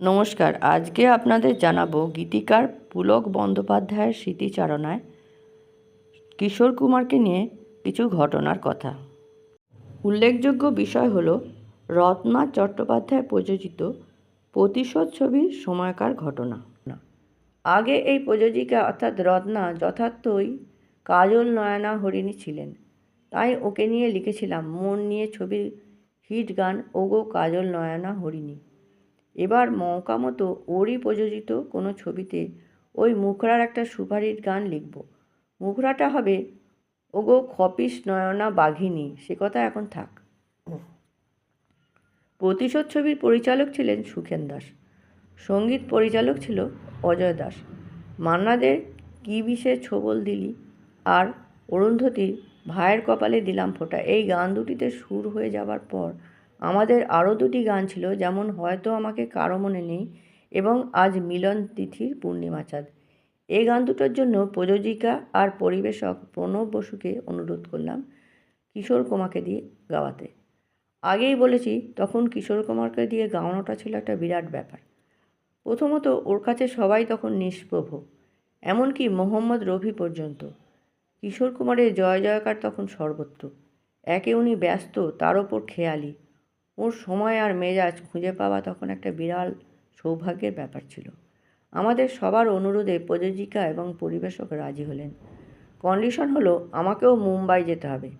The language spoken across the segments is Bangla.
নমস্কার, আজকে আপনাদের জানাব গীতিকার পুলক বন্দ্যোপাধ্যায়ের স্মৃতিচারণায় কিশোর কুমারকে নিয়ে কিছু ঘটনার কথা। উল্লেখযোগ্য বিষয় হল রত্না চট্টোপাধ্যায় প্রযোজিত প্রতিশোধ ছবির সময়কার ঘটনা। আগে এই প্রযোজিকা অর্থাৎ রত্না যথার্থই কাজল নয়না হরিণী ছিলেন। তাই ওকে নিয়ে লিখেছিলাম, মন নিয়ে ছবির হিট গান, ওগো কাজল নয়না হরিণী। এবার মৌকা মতো ওরই প্রযোজিত কোনো ছবিতে ওই মুখরার একটা সুপারহিট গান লিখব। মুখরাটা হবে ওগো খপিস নয়না বাঘিনী সে কথা এখন থাক। প্রতিশোধ ছবির পরিচালক ছিলেন সুখেন দাস সংগীত পরিচালক ছিল অজয় দাস। মান্নাদের কি বিষে ছোবল দিলি আর অরুন্ধতির ভাইয়ের কপালে দিলাম ফোঁটা। এই গান দুটিতে সুর হয়ে যাবার পর আমাদের আরও দুটি গান ছিল, যেমন হয়তো আমাকে কারও মনে নেই এবং আজ মিলন তিথির পূর্ণিমা চাঁদ। এই গান দুটোর জন্য প্রযোজিকা আর পরিবেশক প্রণব বসুকে অনুরোধ করলাম কিশোর কুমারকে দিয়ে গাওয়াতে। আগেই বলেছি, তখন কিশোর কুমারকে দিয়ে গাওয়ানোটা ছিল একটা বিরাট ব্যাপার। প্রথমত, ওর কাছে সবাই তখন নিষ্প্রভ, এমনকি মোহাম্মদ রফি পর্যন্ত। কিশোর কুমারের জয় জয়কার তখন সর্বত্র। একে উনি ব্যস্ত, তার ওপর খেয়ালি। ওর সময় আর মেজাজ খুঁজে পাওয়া তখন একটা বিরাল সৌভাগ্যের ব্যাপার ছিল। আমাদের সবার অনুরোধে প্রযোজিকা এবং পরিবেশক রাজি হলেন। কন্ডিশন হলো, আমাকেও মুম্বাই যেতে হবে।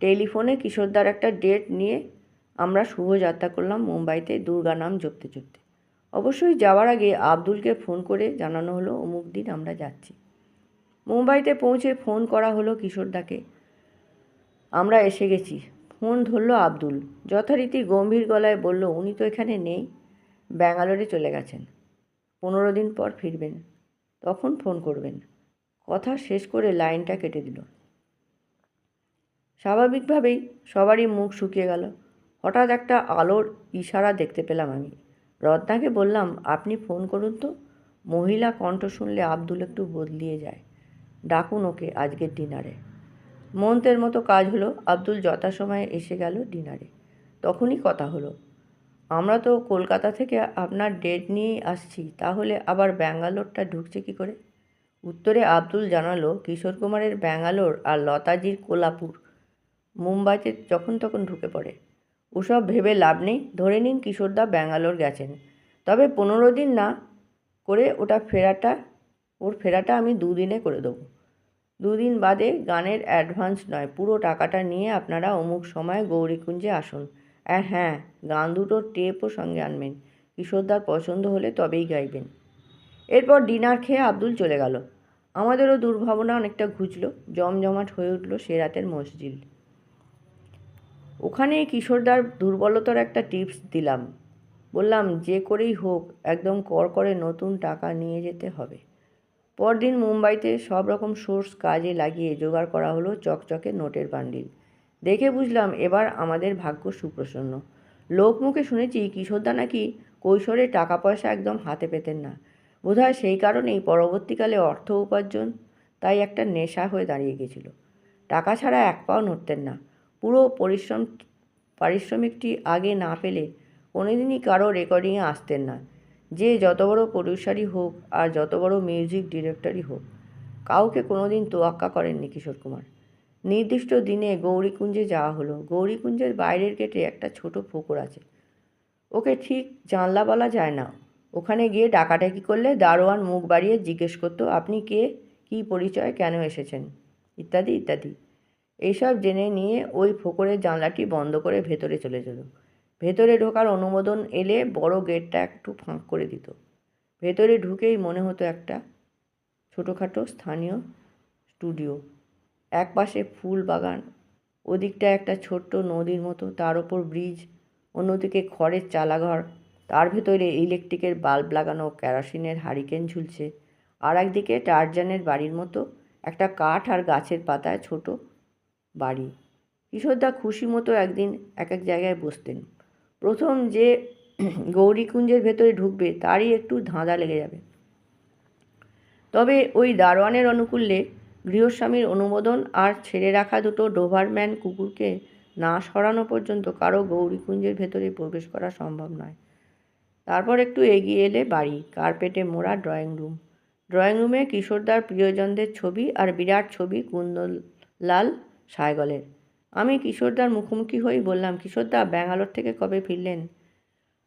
টেলিফোনে কিশোরদার একটা ডেট নিয়ে আমরা শুভযাত্রা করলাম মুম্বাইতে দুর্গা নাম জপতে জপতে। অবশ্যই যাওয়ার আগে আব্দুলকে ফোন করে জানানো হলো, অমুক দিন আমরা যাচ্ছি। মুম্বাইতে পৌঁছে ফোন করা হলো কিশোরদাকে। আমরা এসে গেছি। ফোন ধরলো আব্দুল। যথারীতি গম্ভীর গলায় বলল, উনি তো এখানে নেই। ব্যাঙ্গালোরে চলে গেছেন। পনেরো দিন পর ফিরবেন। তখন ফোন করবেন। কথা শেষ করে লাইনটা কেটে দিল। স্বাভাবিকভাবেই সবারই মুখ শুকিয়ে গেল। হঠাৎ একটা আলোর ইশারা দেখতে পেলাম আমি। রত্নাকে বললাম, আপনি ফোন করুন তো। মহিলা কণ্ঠ শুনলে আব্দুল একটু বদলিয়ে যায়। ডাকুন ওকে আজকের ডিনারে। মন্ত্রের মতো কাজ হলো আব্দুল যথাসময়ে এসে গেল ডিনারে। তখনই কথা হলো, আমরা তো কলকাতা থেকে আপনার ডেট নিয়েই আসছি, তাহলে আবার ব্যাঙ্গালোরটা ঢুকছে কি করে? উত্তরে আব্দুল জানালো, কিশোর কুমারের ব্যাঙ্গালোর আর লতাজির কোলাপুর। মুম্বাইতে যখন তখন ঢুকে পড়ে। ওসব ভেবে লাভ নেই, ধরে নিন কিশোরদা ব্যাঙ্গালোর গেছেন। তবে পনেরো দিন না করে ওটা ফেরাটা, ওর ফেরাটা আমি দুদিনে করে দেবো। দুদিন বাদে গানের অ্যাডভান্স নয়, পুরো টাকাটা নিয়ে আপনারা অমুক সময় গৌরীকুঞ্জে আসুন। আর হ্যাঁ গান দুটোর টেপও সঙ্গে আনবেন। কিশোরদার পছন্দ হলে তবেই গাইবেন। এরপর ডিনার খেয়ে আব্দুল চলে গেল। আমাদেরও দুর্ভাবনা অনেকটা ঘুচলো, জমজমাট হয়ে উঠল সে রাতের মসজিদ। ওখানে কিশোরদার দুর্বলতার একটা টিপস দিলাম। বললাম, যে করেই হোক, একদম কর করে নতুন টাকা নিয়ে যেতে হবে। পরদিন মুম্বাইতে সব রকম সোর্স কাজে লাগিয়ে জোগাড় করা হলো চকচকে নোটের বান্ডিল। দেখে বুঝলাম এবার আমাদের ভাগ্য সুপ্রসন্ন। লোকমুখে শুনেছি কিশোরদা নাকি কৈশোরে টাকা পয়সা একদম হাতে পেতেন না। বোধহয় সেই কারণেই পরবর্তীকালে অর্থ উপার্জন তাই একটা নেশা হয়ে দাঁড়িয়ে গেছিল। টাকা ছাড়া এক পাও নড়তেন না। পুরো পরিশ্রম, পারিশ্রমিকটি আগে না পেলে কোনোদিনই কারও রেকর্ডিংয়ে আসতেন না। যে যত বড় প্রডিউসারই হোক আর যত বড় মিউজিক ডিরেক্টরই হোক, কাউকে কোনোদিন তোয়াক্কা করেননি কিশোর কুমার। নির্দিষ্ট দিনে গৌরীকুঞ্জে যাওয়া হলো। গৌরীকুঞ্জের বাইরের গেটে একটা ছোট পুকুর আছে। ওকে ঠিক জানলা বলা যায় না। ওখানে গিয়ে ডাকাডাকি করলে দারোয়ান মুখ বাড়িয়ে জিজ্ঞেস করতো, আপনি কে? কী পরিচয়? কেন এসেছেন? ইত্যাদি ইত্যাদি। এইসব জেনে নিয়ে ওই ফোকরের জানলাটি বন্ধ করে ভেতরে চলে যেত ভেতরে ঢোকার অনুমোদন এলে বড় গেটটা একটু ফাঁক করে দিত। ভেতরে ঢুকেই মনে হতো একটা ছোটোখাটো স্থানীয় স্টুডিও। এক পাশে ফুল বাগান ওদিকটা একটা ছোট্ট নদীর মতো, তার ওপর ব্রিজ, অন্যদিকে খড়ের চালাঘর, তার ভেতরে ইলেকট্রিকের বাল্ব লাগানো, কেরোসিনের হারিকেন ঝুলছে, আর একদিকে টারজানের বাড়ির মতো একটা কাঠ আর গাছের পাতায় ছোট বাড়ি। কিশোরদা খুশি মতো একদিন এক এক জায়গায় বসতেন। প্রথম যে গৌরীকুঞ্জের ভেতরে ঢুকবে, তারই একটু ধাঁধা লেগে যাবে। তবে ওই দারোয়ানের অনুকূল্যে গৃহস্বামীর অনুমোদন আর ছেড়ে রাখা দুটো ডোভারম্যান কুকুরকে না সরানো পর্যন্ত কারও গৌরীকুঞ্জের ভেতরে প্রবেশ করা সম্ভব নয়। তারপর একটু এগিয়ে এলে বাড়ি, কার্পেটে মোড়া ড্রয়িং রুম। ড্রয়িং রুমে কিশোরদার প্রিয়জনদের ছবি আর বিরাট ছবি কুন্দলাল সায়গলের। আমি কিশোরদার মুখোমুখি হয়েই বললাম, কিশোরদা, ব্যাঙ্গালোর থেকে কবে ফিরলেন?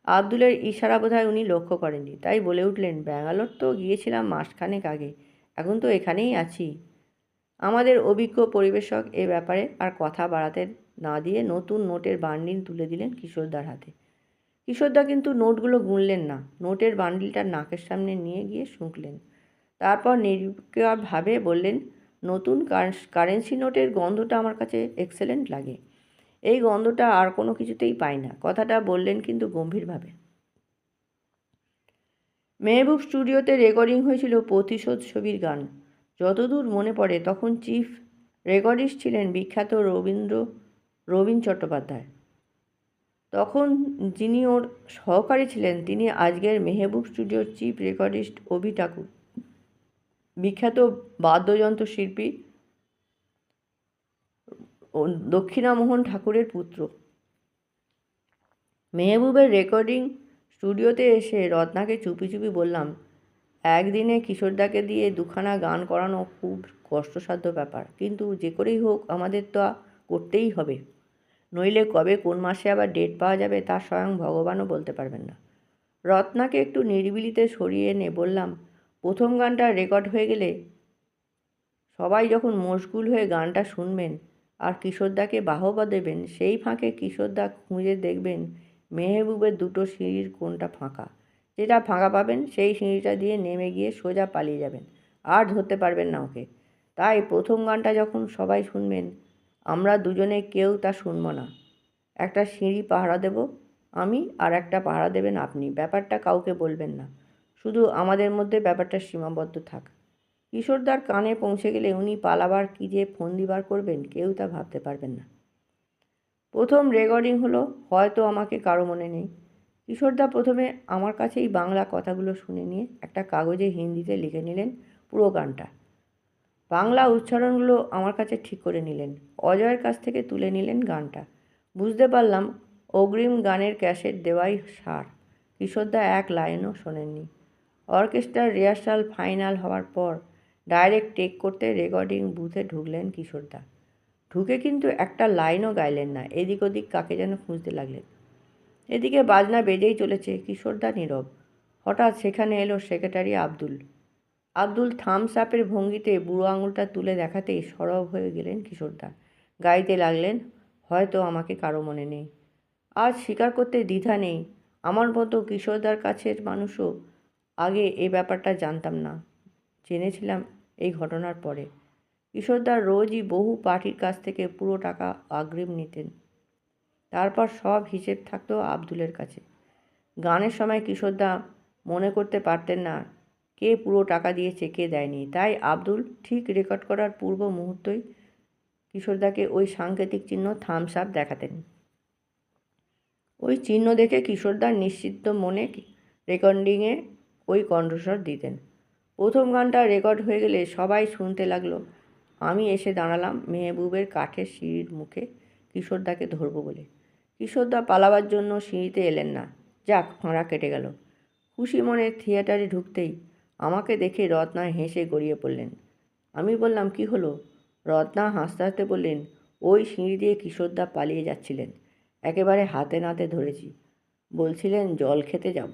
আবদুলের ইশারা বোধহয় উনি লক্ষ্য করেননি, তাই বলে উঠলেন, ব্যাঙ্গালোর তো গিয়েছিলাম মাসখানেক আগে, এখন তো এখানেই আছি। আমাদের অভিজ্ঞ পরিবেশক এ ব্যাপারে আর কথা বাড়াতে না দিয়ে নতুন নোটের বান্ডিল তুলে দিলেন কিশোরদার হাতে। কিশোরদা কিন্তু নোটগুলো গুনলেন না, নোটের বান্ডিলটা নাকের সামনে নিয়ে গিয়ে শুঁকলেন। তারপর নির্বিকারভাবে বললেন নতুন কারেন্সি নোটের গন্ধটা আমার কাছে এক্সেলেন্ট লাগে। এই গন্ধটা আর কোনো কিছুতেই পাই না। কথাটা বললেন কিন্তু গম্ভীরভাবে। মেহবুব স্টুডিওতে রেকর্ডিং হয়েছিল প্রতিশোধ ছবির গান। যতদূর মনে পড়ে তখন চিফ রেকর্ডিস্ট ছিলেন বিখ্যাত রবীন্দ্র, রবীন চট্টোপাধ্যায়। তখন যিনি ওর সহকারী ছিলেন, তিনি আজকের মেহবুব স্টুডিওর চিফ রেকর্ডিস্ট অভি ঠাকুর। বিখ্যাত বাদ্যযন্ত্র শিল্পী দক্ষিণামোহন ঠাকুরের পুত্র। মেহবুবের রেকর্ডিং স্টুডিওতে এসে রত্নাকে চুপি চুপি বললাম, একদিনে কিশোরদাকে দিয়ে দুখানা গান করানো খুব কষ্টসাধ্য ব্যাপার, কিন্তু যে করেই হোক আমাদের তো করতেই হবে। নইলে কবে কোন মাসে আবার ডেট পাওয়া যাবে তা স্বয়ং ভগবানও বলতে পারবেন না। রত্নাকে একটু নিরিবিলিতে সরিয়ে এনে বললাম প্রথম গানটা রেকর্ড হয়ে গেলে সবাই যখন মশগুল হয়ে গানটা শুনবেন আর কিশোরদাকে বাহবা দেবেন, সেই ফাঁকে কিশোরদা খুঁজে দেখবেন মেহবুবের দুটো সিঁড়ির কোনটা ফাঁকা। যেটা ফাঁকা পাবেন, সেই সিঁড়িটা দিয়ে নেমে গিয়ে সোজা পালিয়ে যাবেন। আর ধরতে পারবেন না ওকে। তাই প্রথম গানটা যখন সবাই শুনবেন, আমরা দুজনে কেউ তা শুনব না। একটা সিঁড়ি পাহারা দেব আমি আর একটা পাহারা দেবেন আপনি। ব্যাপারটা কাউকে বলবেন না। শুধু আমাদের মধ্যে ব্যাপারটা সীমাবদ্ধ থাক। কিশোরদার কানে পৌঁছে গেলে উনি পালাবার কী যে ফোন দিবার করবেন, কেউ তা ভাবতে পারবেন না। প্রথম রেকর্ডিং হলো, হয়তো আমাকে কারও মনে নেই। কিশোরদা প্রথমে আমার কাছেই বাংলা কথাগুলো শুনে নিয়ে একটা কাগজে হিন্দিতে লিখে নিলেন পুরো গানটা। বাংলা উচ্চারণগুলো আমার কাছে ঠিক করে নিলেন। অজয়ের কাছ থেকে তুলে নিলেন গানটা। বুঝতে পারলাম, অগ্রিম গানের ক্যাসেট দেওয়াই সার। কিশোরদা এক লাইনও শোনেননি। অর্কেস্ট্রার রিহার্সাল ফাইনাল হওয়ার পর ডাইরেক্ট টেক করতে রেকর্ডিং বুথে ঢুকলেন কিশোরদা। ঢুকে কিন্তু একটা লাইনও গাইলেন না, এদিক ওদিক কাকে যেন খুঁজতে লাগলেন। এদিকে বাজনা বেজেই চলেছে কিশোরদা নীরব। হঠাৎ সেখানে এলো সেক্রেটারি আব্দুল। আব্দুল থামস আপের ভঙ্গিতে বুড়ো আঙুলটা তুলে দেখাতেই সরব হয়ে গেলেন কিশোরদা। গাইতে লাগলেন, হয়তো আমাকে কারও মনে নেই। আজ স্বীকার করতে দ্বিধা নেই। আমার মতো কিশোরদার কাছের মানুষও আগে এই ব্যাপারটা জানতাম না। জেনেছিলাম এই ঘটনার পরে। কিশোরদার রোজই বহু পার্টির কাছ থেকে পুরো টাকা অগ্রিম নিতেন। তারপর সব হিসেব থাকতো আব্দুলের কাছে। গানের সময় কিশোরদা মনে করতে পারতেন না, কে পুরো টাকা দিয়েছে কে দেয়নি। তাই আব্দুল ঠিক রেকর্ড করার পূর্ব মুহূর্তই কিশোরদাকে ওই সাংকেতিক চিহ্ন থামস আপ দেখাতেন। ওই চিহ্ন দেখে কিশোরদার নিশ্চিত মনে রেকর্ডিংয়ে ওই কণ্ঠস্বর দিতেন। প্রথম গানটা রেকর্ড হয়ে গেলে সবাই শুনতে লাগল। আমি এসে দাঁড়ালাম মেহবুবের কাঠের সিঁড়ির মুখে কিশোরদাকে ধরবো বলে। কিশোরদা পালাবার জন্য সিঁড়িতে এলেন না। যাক, ফাঁড়া কেটে গেল। খুশি মনে থিয়েটারে ঢুকতেই আমাকে দেখে রত্না হেসে গড়িয়ে পড়লেন। আমি বললাম, কি হলো? রত্না হাসতে হাসতে বললেন, ওই সিঁড়ি দিয়ে কিশোরদা পালিয়ে যাচ্ছিলেন। একেবারে হাতে নাতে ধরেছি। বলছিলেন, জল খেতে যাব।